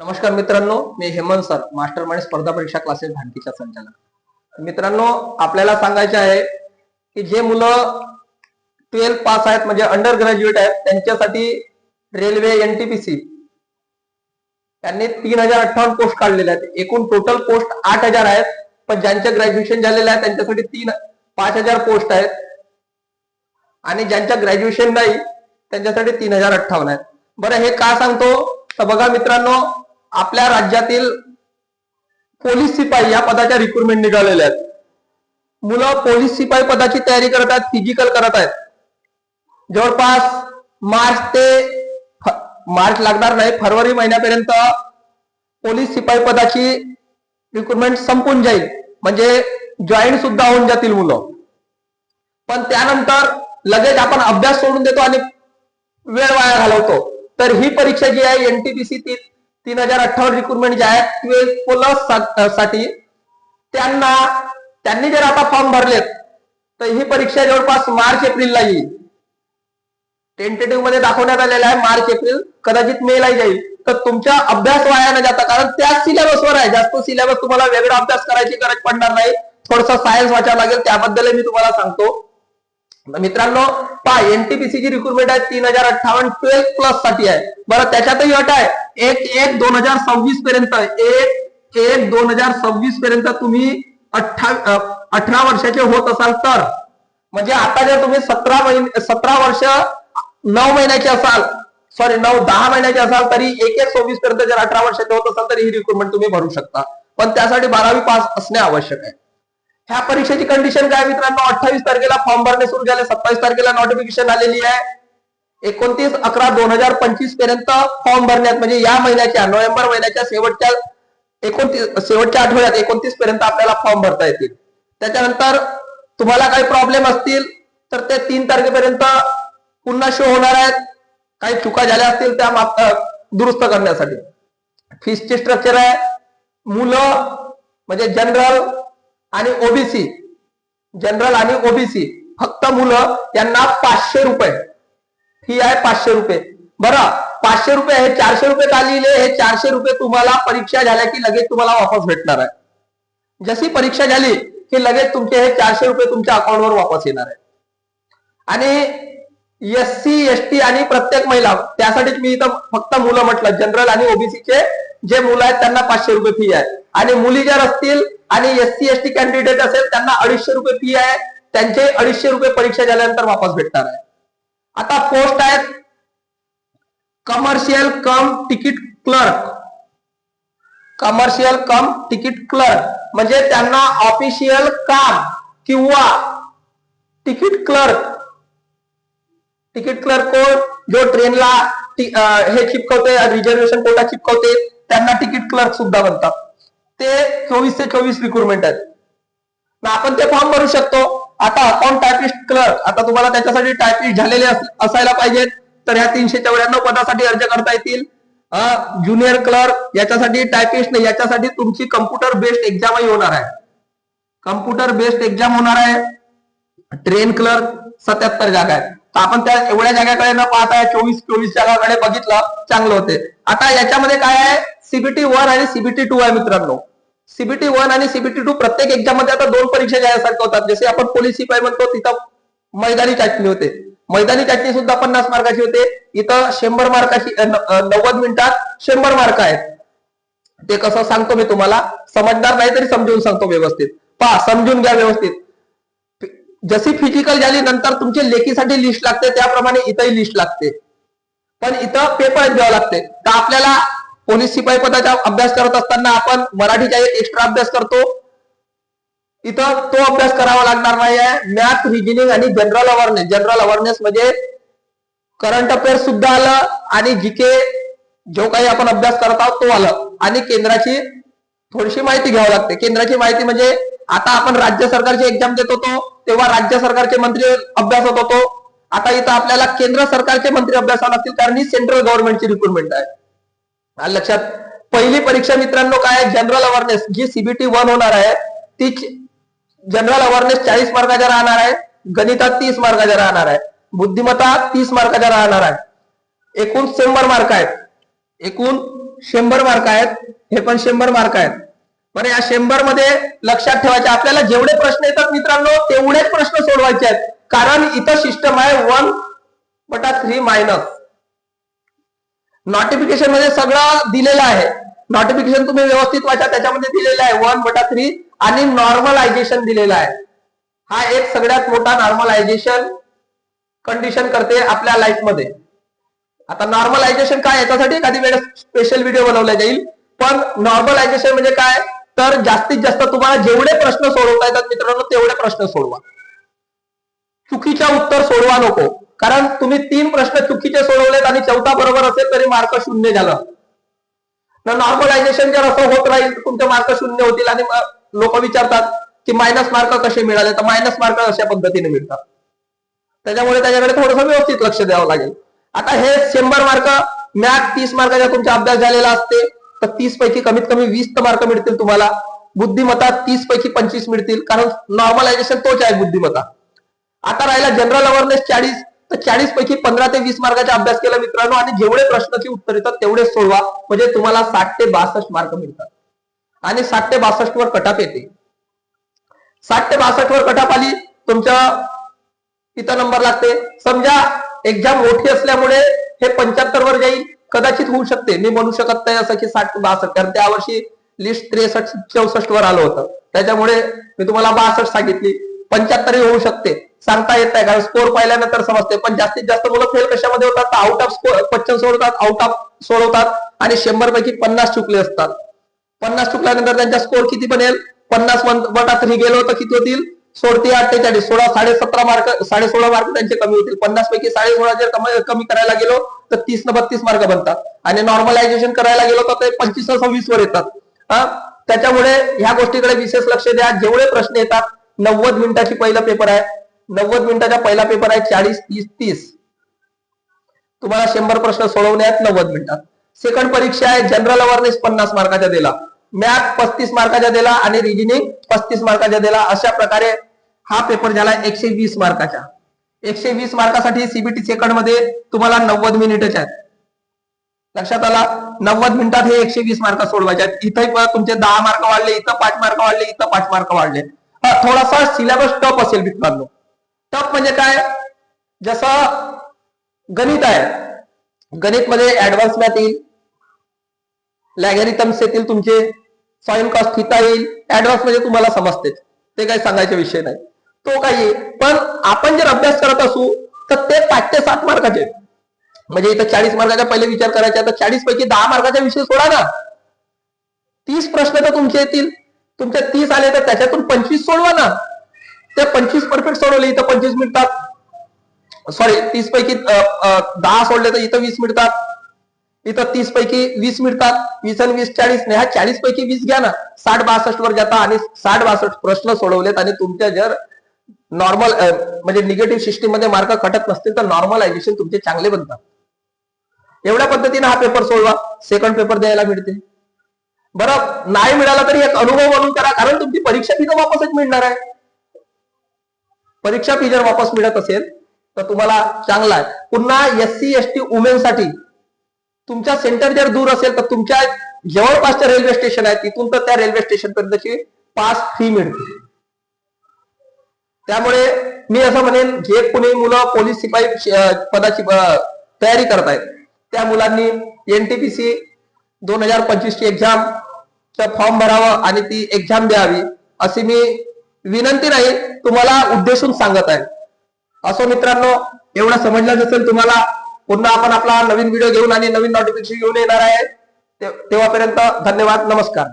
नमस्कार मित्रांनो मी हेमंत सर मास्टर माइंड स्पर्धा परीक्षा क्लासेस भांडीच्या संचालक. मित्रांनो आपल्याला सांगायचे आहे की जे मुलं ट्वेल्थ पास आहेत म्हणजे अंडर ग्रॅज्युएट आहेत त्यांच्यासाठी रेल्वे एनटीपीसी त्यांनी तीन हजार अठ्ठावन्न पोस्ट काढलेले आहेत. एकूण टोटल पोस्ट आठ हजार आहेत पण ज्यांच्या ग्रॅज्युएशन झालेलं आहे त्यांच्यासाठी तीन पाच हजार पोस्ट आहेत. आणि ज्यांच्या ग्रॅज्युएशन नाही त्यांच्यासाठी तीन हजार अठ्ठावन्न आहेत. बरं हे का सांगतो? तर बघा मित्रांनो आपल्या राज्यातील पोलीस शिपाई या पदाच्या रिक्रुटमेंट निघालेल्या आहेत. मुलं पोलीस शिपाई पदाची तयारी करत आहेत फिजिकल करत आहेत. जवळपास मार्च ते मार्च लागणार नाही फरवरी महिन्यापर्यंत पोलीस शिपाई पदाची रिक्रुटमेंट संपून जाईल. म्हणजे जॉईन सुद्धा होऊन जातील मुलं. पण त्यानंतर लगेच आपण अभ्यास सोडून देतो आणि वेळ वाया घालवतो. तर ही परीक्षा जी आहे एनटीपीसी ती तीन हजार अठ्ठावन्न रिक्रुटमेंट जे आहे ट्वेल्थ प्लससाठी त्यांना त्यांनी जर आता फॉर्म भरलेत तर ही परीक्षा जवळपास मार्च एप्रिलला येईल. टेंटेटिव्हमध्ये दाखवण्यात आलेला आहे मार्च एप्रिल. कदाचित मे ला जाईल. तर तुमचा अभ्यास वाया न जाता कारण त्याच सिलेबसवर आहे. जास्त सिलेबस तुम्हाला वेगळा अभ्यास करायची गरज पडणार नाही. थोडस सायन्स वाचायला लागेल त्याबद्दल मी तुम्हाला सांगतो. मित्रांनो पहा एनटीपीसी ची रिक्रुटमेंट आहे तीन हजार अठ्ठावन्न ट्वेल्थ प्लससाठी आहे. बरं त्याच्यातही अट आहे. एक एक दोन हजार सव्वीस पर्यंत एक एक दोन हजार सव्वीस पर्यंत तुम्ही अठ्ठा अठरा वर्षाचे होत असाल तर. म्हणजे आता जर तुम्ही सतरा महिने सतरा वर्ष नऊ महिन्याचे असाल सॉरी नऊ दहा महिन्याचे असाल तरी एक एक सव्वीस पर्यंत जर अठरा वर्षाचे होत असाल तर ही रिक्रुटमेंट तुम्ही भरू शकता. पण त्यासाठी बारावी पास असणे आवश्यक आहे. ह्या परीक्षेची कंडिशन काय मित्रांनो? अठ्ठावीस तारखेला फॉर्म भरणे सुरू झाले. सत्तावीस तारखेला नोटिफिकेशन आलेली आहे. एकोणतीस अकरा दोन हजार पंचवीसपर्यंत फॉर्म भरण्यात म्हणजे या महिन्याच्या नोव्हेंबर महिन्याच्या शेवटच्या एकोणतीस शेवटच्या आठवड्यात एकोणतीस पर्यंत आपल्याला फॉर्म भरता येतील. त्याच्यानंतर तुम्हाला काही प्रॉब्लेम असतील तर ते तीन तारखेपर्यंत पुन्हा शो होणार आहेत. काही चुका झाल्या असतील त्या माफ- दुरुस्त करण्यासाठी. फीसचे स्ट्रक्चर आहे. मुलं म्हणजे जनरल आणि ओबीसी जनरल आणि ओबीसी फक्त मुलं यांना पाचशे रुपये. फी आहे पाचशे रुपये. बरं पाचशे रुपये हे चारशे रुपये का लिहिले हे चारशे रुपये तुम्हाला परीक्षा झाल्या की लगेच तुम्हाला वापस भेटणार आहे. जशी परीक्षा झाली की लगेच तुमचे हे चारशे रुपये तुमच्या अकाउंटवर वापस येणार आहे. आणि एस सी एस टी आणि प्रत्येक महिला त्यासाठीच मी इथं फक्त मुलं म्हटलं जनरल आणि ओबीसीचे जे मुलं आहेत त्यांना पाचशे रुपये फी आहे. आणि मुली जर असतील आणि S C S T candidate असेल त्यांना अडीचशे रुपये फी आहे. त्यांचे अडीचशे रुपये परीक्षा झाल्यानंतर वापस भेटणार आहे. आता पोस्ट आहेत. Commercial cum ticket clerk commercial cum ticket clerk म्हणजे त्यांना ऑफिशियल काम किंवा तिकीट क्लर्क तिकीट क्लर्क कोण? जो ट्रेनला हे चिपकवते रिझर्वेशन कोटा चिपकवते त्यांना तिकीट क्लर्क सुद्धा म्हणतात. ते चोवीस ते चोवीस रिक्रुटमेंट आहेत. आपण ते फॉर्म भरू शकतो. आता अकाउंट टायपिस्ट क्लर्क आता तुम्हाला त्याच्यासाठी टायपिस्ट झालेले असायला पाहिजेत. तर ह्या तीनशे चौऱ्याण्णव पदासाठी अर्ज करता येतील. ज्युनियर क्लर्क याच्यासाठी टायपिस्ट नाही याच्यासाठी तुमची कम्प्युटर बेस्ड एक्झामही होणार आहे. कम्प्युटर बेस्ड एक्झाम होणार आहे. ट्रेन क्लर्क सत्याहत्तर जागा आहेत. तर आपण त्या एवढ्या जागाकडे न पाहता चोवीस चोवीस जागाकडे बघितलं चांगलं होते. आता याच्यामध्ये काय आहे? सीबीटी वन आणि सीबीटी टू आहे मित्रांनो. सीबीटी वन आणि सीबीटी टू प्रत्येक एक्झाममध्ये आता दोन परीक्षा घ्यायसारख्या होतात. जसे आपण पोलीस शिपाई म्हणतो तिथं मैदानी चाचणी होते. मैदानी चाचणी सुद्धा पन्नास मार्काची होते. इथं शंभर मार्काची नव्वद मिनिटात शंभर मार्क आहेत. ते कसं सांगतो मी तुम्हाला. समजणार नाही तरी समजून सांगतो व्यवस्थित. पहा समजून घ्या व्यवस्थित. जशी फिजिकल झाली नंतर तुमचे लेखीसाठी लिस्ट लागते. त्याप्रमाणे इथंही लिस्ट लागते. पण इथं पेपर द्यावं लागते. तर आपल्याला पोलीस शिपाई पदाचा अभ्यास करत असताना आपण मराठीचा एक एक्स्ट्रा अभ्यास करतो. इथं तो अभ्यास करावा लागणार नाही आहे मॅथ रिजनिंग आणि जनरल अवेअरनेस जनरल अवेअरनेस म्हणजे करंट अफेअर्स सुद्धा आलं आणि जीके जो काही आपण अभ्यास करत आहोत तो आलं. आणि केंद्राची थोडीशी माहिती घ्यावी लागते. केंद्राची माहिती म्हणजे आता आपण राज्य सरकारची एक्झाम देत होतो तेव्हा राज्य सरकारचे मंत्री अभ्यास होत. होतो आता इथं आपल्याला केंद्र सरकारचे मंत्री अभ्यासाला लागतील कारण ही सेंट्रल गव्हर्नमेंटची रिक्रुटमेंट आहे. लक्षात पहिली परीक्षा मित्रांनो काय जनरल अवेअरनेस जी सीबीटी वन होणार आहे ती जनरल अवेअरनेस चाळीस मार्काच्या राहणार आहे गणितात तीस मार्काच्या राहणार आहे बुद्धिमत्ता तीस मार्काच्या राहणार आहे. एकूण शंभर मार्क आहेत. एकूण शंभर मार्क आहेत हे पण शंभर मार्क आहेत. बरं या शंभरमध्ये लक्षात ठेवायचे आपल्याला जेवढे प्रश्न येतात मित्रांनो तेवढेच प्रश्न सोडवायचे आहेत. कारण इथं सिस्टम आहे वन बटा थ्री मायनस नोटिफिकेशनमध्ये सगळं दिलेलं आहे. नोटिफिकेशन तुम्ही व्यवस्थित वाचा त्याच्यामध्ये दिलेलं आहे. वन बटा थ्री आणि नॉर्मलायझेशन दिलेलं आहे. हा एक सगळ्यात मोठा नॉर्मलायझेशन कंडिशन करते आपल्या लाईफमध्ये आता नॉर्मलायझेशन काय याच्यासाठी एखादी वेळेस स्पेशल व्हिडिओ बनवला जाईल. पण नॉर्मलायझेशन म्हणजे काय? तर जास्तीत जास्त तुम्हाला जेवढे प्रश्न सोडवता येतात मित्रांनो तेवढे प्रश्न सोडवा. चुकीच्या उत्तर सोडवा नको. कारण तुम्ही तीन प्रश्न चुकीचे सोडवलेत आणि चौथा बरोबर असेल तरी मार्क शून्य झालं. नॉर्मलायझेशन जर असं होत राहील तुमचे मार्क शून्य होतील आणि लोक विचारतात की मायनस मार्क कसे मिळाले? तर मायनस मार्क अशा पद्धतीने मिळतात. त्याच्यामुळे त्याच्याकडे थोडंसं व्यवस्थित लक्ष द्यावं लागेल. आता हे शंभर मार्क मॅथ तीस मार्काचा तुमचा अभ्यास झालेला असते तर तीस पैकी कमीत कमी वीस मार्क मिळतील तुम्हाला. बुद्धिमत्ता तीस पैकी पंचवीस मिळतील कारण नॉर्मलायझेशन तोच आहे बुद्धिमत्ता. आता राहिला जनरल अवेअरनेस चाळीस. तर चाळीस पैकी पंधरा ते वीस मार्काचा अभ्यास केला मित्रांनो आणि जेवढे प्रश्नाची उत्तर येतात तेवढे सोडवा. म्हणजे तुम्हाला साठ ते बासष्ट मार्क मिळतात. आणि साठ ते बासष्ट वर कटाप येते. साठ ते बासष्ट वर कटाप आली तुमच्या इथं नंबर लागते. समजा एक्झाम मोठी असल्यामुळे हे पंच्याहत्तर वर जाईल. कदाचित होऊ शकते. मी म्हणू शकत नाही असं की साठ बासष्ट कारण त्या वर्षी लिस्ट त्रेसष्ट चौसष्ट वर आलं होतं. त्याच्यामुळे मी तुम्हाला बासष्ट सांगितली. पंच्याहत्तर होऊ शकते. सांगता येत नाही. कारण स्कोर पाहिल्यानंतर समजते. पण जास्तीत जास्त मुलं फेल कशामध्ये होतात? आउट ऑफ स्कोर क्वेश्चन सोडतात आउट ऑफ सोडवतात आणि शंभर पैकी पन्नास चुकले असतात. पन्नास चुकल्यानंतर त्यांचा स्कोर किती बनेल? पन्नास बटा थ्री गेलो तर किती होतील? सोडती अठ्ठेचाळीस. सोळा साडे सतरा मार्क साडे सोळा मार्क त्यांचे कमी होतील. पन्नास पैकी साडे सोळा जर कमी करायला गेलो तर तीस न बत्तीस मार्क बनतात. आणि नॉर्मलायझेशन करायला गेलो तर ते पंचवीस सव्वीस वर येतात. त्याच्यामुळे ह्या गोष्टीकडे विशेष लक्ष द्या. जेवढे प्रश्न येतात नव्वद मिनिटाची पहिला पेपर आहे. नव्वद मिनिटाचा पहिला पेपर आहे चाळीस तीस तीस. तुम्हाला शंभर प्रश्न सोडवण्यात नव्वद मिनिटात. सेकंड परीक्षा आहे जनरल अवेअरनेस पन्नास मार्काच्या दिला. मॅथ पस्तीस मार्काच्या दिला आणि रिजनिंग पस्तीस मार्काच्या दिला. अशा प्रकारे हा पेपर झाला एकशे वीस मार्काचा. एकशे वीस मार्कासाठी सीबीटी सेकंडमध्ये तुम्हाला नव्वद मिनिटच आहेत. लक्षात आला? नव्वद मिनिटात हे एकशे वीस मार्क सोडवायचे आहेत. इथं तुमचे दहा मार्क वाढले इथं पाच मार्क वाढले इथं पाच मार्क वाढले. थोडासा सिलेबस टफ असेल मित्रांनो. टफ म्हणजे काय? जसं गणित आहे. गणित मध्ये ऍडव्हान्स मॅथ येईल. लॅगॅरिथम्स येतील तुमचे. साईन कॉस्ट थिटा येईल. ऍडव्हान्स म्हणजे तुम्हाला समजते. ते काही सांगायचा विषय नाही. तो काही पण आपण जर अभ्यास करत असू तर ते पाच ते सात मार्काचे म्हणजे इथं चाळीस मार्काचा पहिले विचार करायचा तर चाळीस पैकी दहा मार्काचा विषय सोडा ना. तीस प्रश्न तर तुमचे येतील. तुमच्या तीस आले तर त्याच्यातून पंचवीस सोडवा ना. ते पंचवीस परफेक्ट सोडवले इथं पंचवीस मिळतात सॉरी तीस पैकी दहा सोडले तर इथं वीस मिळतात इथं तीस पैकी वीस मिळतात वीस आणि वीस चाळीस. नाही चाळीस पैकी वीस घ्या ना. साठ बासष्ट वर जाता आणि साठ बासष्ट प्रश्न सोडवलेत आणि तुमच्या जर नॉर्मल म्हणजे निगेटिव्ह सिस्टीममध्ये मार्क कटत नसतील तर नॉर्मलायझेशन तुमचे चांगले बनतात. एवढ्या पद्धतीने हा पेपर सोडवा. सेकंड पेपर द्यायला मिळते. बरं नाही मिळाला तरी एक अनुभव म्हणून करा. कारण तुमची परीक्षा तिथं वापसच मिळणार आहे. परीक्षा फी जर वापस मिळत असेल तर तुम्हाला चांगला आहे. पुन्हा S C S T women साठी तुमच्या सेंटर जर दूर असेल तर तुमच्या जवळपासच्या रेल्वे स्टेशन आहे तिथून तर त्या रेल्वे स्टेशन पर्यंतची पास फी मिळते. त्यामुळे मी असं म्हणेन जे कोणी मुलं पोलीस शिपाई पदाची तयारी करतायत त्या मुलांनी एनटीपीसी दोन हजार पंचवीस ची एक्झाम फॉर्म भरावं आणि ती एक्झाम द्यावी अशी मी विनंती नाही तुम्हाला उद्देशून सांगत आहे. असो मित्रांनो एवढं समजलं नसेल तुम्हाला पुन्हा आपण आपला नवीन व्हिडिओ घेऊन आणि नवीन नोटिफिकेशन घेऊन येणार आहे. तेव्हापर्यंत धन्यवाद नमस्कार.